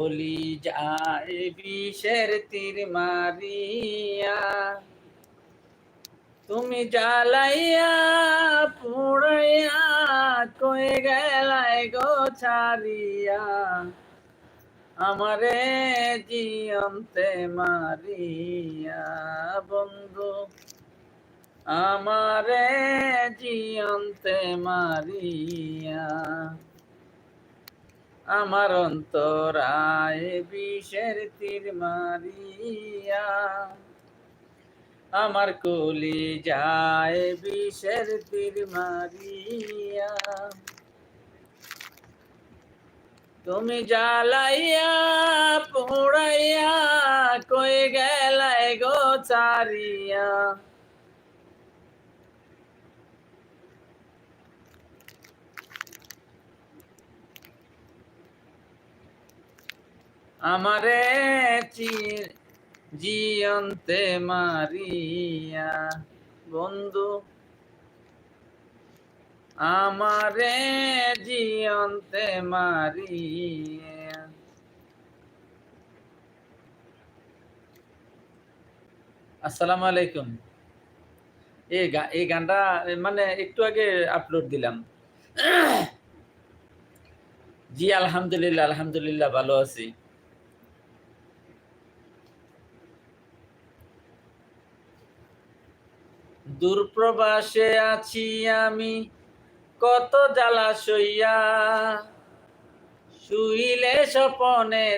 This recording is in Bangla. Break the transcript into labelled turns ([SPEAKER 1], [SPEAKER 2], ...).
[SPEAKER 1] বলি যায় বিষের তীর মারিয়া। তুমি জ্বালাইয়া, পুড়াইয়া কয়ে গেলাই গো ছাড়িয়া। আমারে জিয়ন্তে মারিয়া, বন্ধু। আমারে জিয়ন্তে মারিয়া। আমার অন্তরায় বিষের তীর মারিয়া। আমার কলি যায় বিষের তীর মারিয়া। তুমি জ্বালাইয়া, পোড়াইয়া, কই গেলাই গো চারিয়া? আমারে চির জিয়ন্তে মারিয়া, বন্ধু। আমারে জিয়ন্তে মারিয়া। আসসালামু আলাইকুম। এই এই গানটা মানে একটু আগে আপলোড দিলাম। জি, আলহামদুলিল্লাহ আলহামদুলিল্লাহ, ভালো আছি। দূরপ্রবাসে আছি আমি কত জ্বালা সইয়া। শুইলে স্বপনে